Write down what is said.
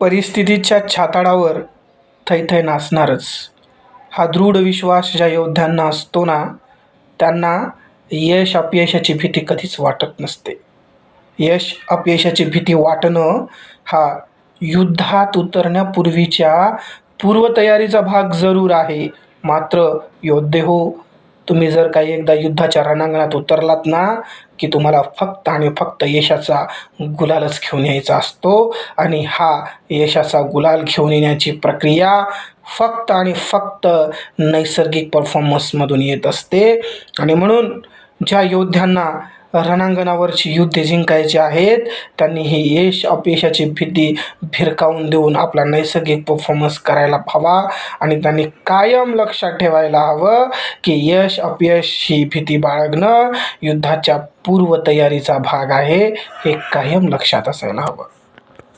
परिस्थितीच्या छाताडावर थैथै नाचणारच. हा दृढ विश्वास ज्या योद्ध्यांना असतो ना त्यांना यश अपयशाची भीती कधीच वाटत नसते. यश अपयशाची भीती वाटणं हा युद्धात उतरण्यापूर्वीच्या पूर्वतयारीचा भाग जरूर आहे. मात्र योद्धे हो तुम्ही जर काही एकदा युद्धाच्या रणांगणात उतरलात ना की तुम्हाला फक्त आणि फक्त यशाचा गुलालच घेऊन यायचा असतो. आणि हा यशाचा गुलाल घेऊन येण्याची प्रक्रिया फक्त आणि फक्त नैसर्गिक परफॉर्मन्समधून येत असते. आणि म्हणून ज्या योद्ध्यांना रणांगणावरची युद्धे जिंकायची आहेत. त्यांनी ही यश अपयशाची भीती भिरकावून देऊन आपला नैसर्गिक परफॉर्मन्स करायला हवा. आणि त्यांनी कायम लक्षात ठेवायला हवं की यश अपयश ही भीती बाळगणं युद्धाच्या पूर्वतयारीचा भाग आहे. हे कायम लक्षात असायला हवं.